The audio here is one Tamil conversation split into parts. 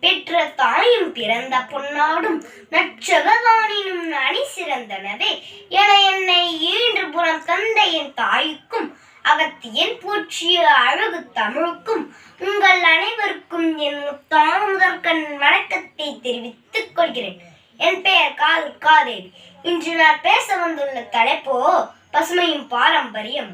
பெற்ற தாயும் பிறந்த பொன்னாடும் நற்றவகானினும் அணி சிறந்தனவே. என என்னை ஈன்று புறம் தந்த என் தாய்க்கும் அகத்தியன் பூச்சிய அழகு தமிழுக்கும் உங்கள் அனைவருக்கும் என் முத்தான முதற்கண் வணக்கத்தை தெரிவித்துக் கொள்கிறேன். என் பெயர் கால் காதேவி. இன்று நான் பேச வந்துள்ள தலைப்போ பசுமையும் பாரம்பரியம்.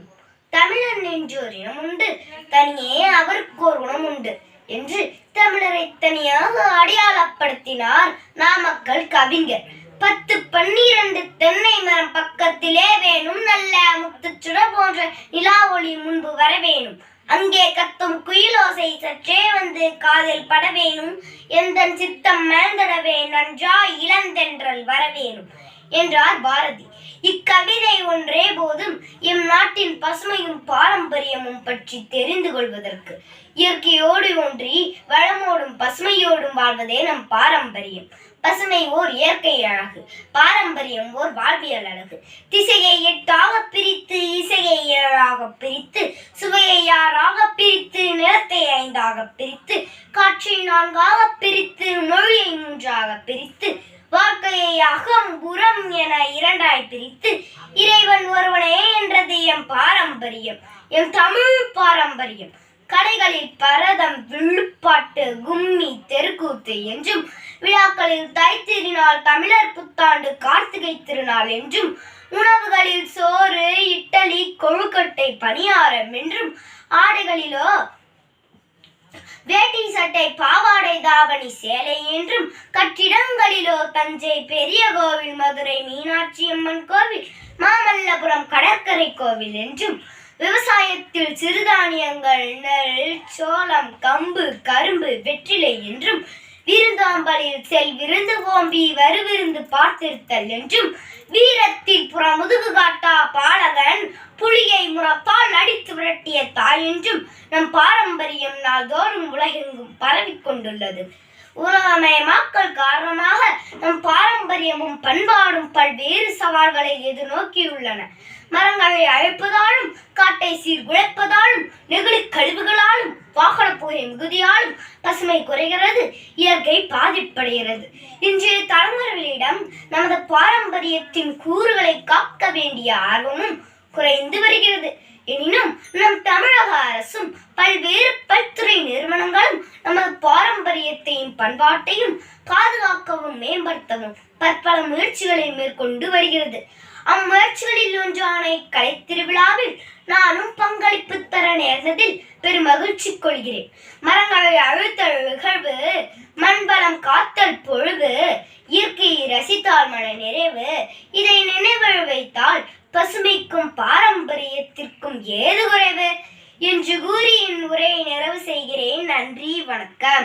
தமிழன் என்றோர் இனம் உண்டு தனியே அவருக்கு ஒரு குணம் உண்டு என்று தமிழரை தனியாக அடையாளப்படுத்தினார் நாமக்கல் கவிஞர். பத்து பன்னிரண்டு தென்னை மரம் பக்கத்திலே வேணும் நல்ல முத்துச்சுடர் போன்ற நிலா ஒளி முன்பு வர வேணும். அங்கே கத்தும் குயிலோசை சற்றே வந்து காதில் பட வேணும். எந்த சித்தம் மேந்தடவே நன்றா இளந்தென்றல் வரவேணும் என்றார் பாரதி. இக்கவிதை ஒன்றே போதும். எம் நாட்டின் பசுமையும் பாரம்பரியமும் பற்றி தெரிந்து கொள்வதற்கு இயற்கையோடு ஒன்றி வளமோடும் பசுமையோடும் வாழ்வதே நம் பாரம்பரியம். பசுமை ஓர் இயற்கை அழகு பாரம்பரியம் ஓர் வாழ்வியல் அழகு. திசையை எட்டாக பிரித்து இசையை ஏழாக பிரித்து சுவையை ஆறாக பிரித்து நிலத்தை ஐந்தாக பிரித்து காற்றை நான்காக பிரித்து மொழியை மூன்றாக பிரித்து வாழ்க்கையாக அகம் புறம் என இரண்டாய் பிரித்து இறைவன் ஒருவனே என்றது எம் பாரம்பரியம் எம் தமிழ் பாரம்பரியம். கடைகளில் பரதம் விழுப்பாட்டு கும்மி தெருக்கூத்து என்றும் விழாக்களில் தைத்திருநாள் தமிழர் புத்தாண்டு கார்த்திகை திருநாள் என்றும் உணவுகளில் சோறு இட்டலி கொழுக்கட்டை பணியாரம் என்றும் ஆடைகளிலோ வேட்டி சட்டை பாவாடை தாவணி சேலை என்றும் கட்டிடங்களிலோ தஞ்சை பெரிய கோவில் மதுரை மீனாட்சி அம்மன் கோவில் மாமல்லபுரம் கடற்கரை கோவில் என்றும் விவசாயத்தில் சிறுதானியங்கள் நெல் சோளம் கம்பு கரும்பு வெற்றிலை என்றும் விருந்தாம்பலில் செல் விருந்து ஓம்பி வருவிருந்து பார்த்திருத்தல் என்றும் வீரத்தில் புறமுதுகு காட்டா பாலகன் புலியை முறத்தால் அடித்து விரட்டிய தாய் என்றும் நம் பாரம்பரியம் நாள்தோறும் உலகெங்கும் பரவிக் கொண்டுள்ளது. உலகமயமாக்கல் காரணமாக நம் பாரம்பரியமும் பண்பாடும் பல்வேறு சவால்களை எதிர்நோக்கியுள்ளன. மரங்களை அழைப்பதாலும் காட்டை சீர்குலைப்பதாலும் நெகிழி கழிவுகளாலும் வாகன புகை மிகுதியாலும் பசுமை குறைகிறது இயற்கை பாதிப்படைகிறது. இன்றைய தலைமுறைகளிடம் நமது பாரம்பரியத்தின் கூறுகளை காக்க வேண்டிய ஆர்வமும் குறைந்து வருகிறது எனினும் நம் தமிழக அரசும் பல்வேறு பல்துறை நிறுவனங்களும் நமது பாரம்பரியத்தையும் பண்பாட்டையும் பாதுகாக்கவும் மேம்படுத்தவும் பற்பல முயற்சிகளை மேற்கொண்டு வருகிறது. அம்முயற்சிகளில் ஒன்றான கலை திருவிழாவில் நானும் பங்களிப்பு தர நேர்ந்ததில் பெரும் மகிழ்ச்சி கொள்கிறேன். மரங்களை அழுத்தல் நிகழ்வு மண்பலம் காத்தல் பொழுது இயற்கையை ரசித்தால் மன நிறைவு இதை நினைவு வைத்தால் பசுமைக்கும் பாரம்பரியத்திற்கும் ஏது குறைவு? என்று கூறி என் உரையை நிறைவு செய்கிறேன். நன்றி வணக்கம்.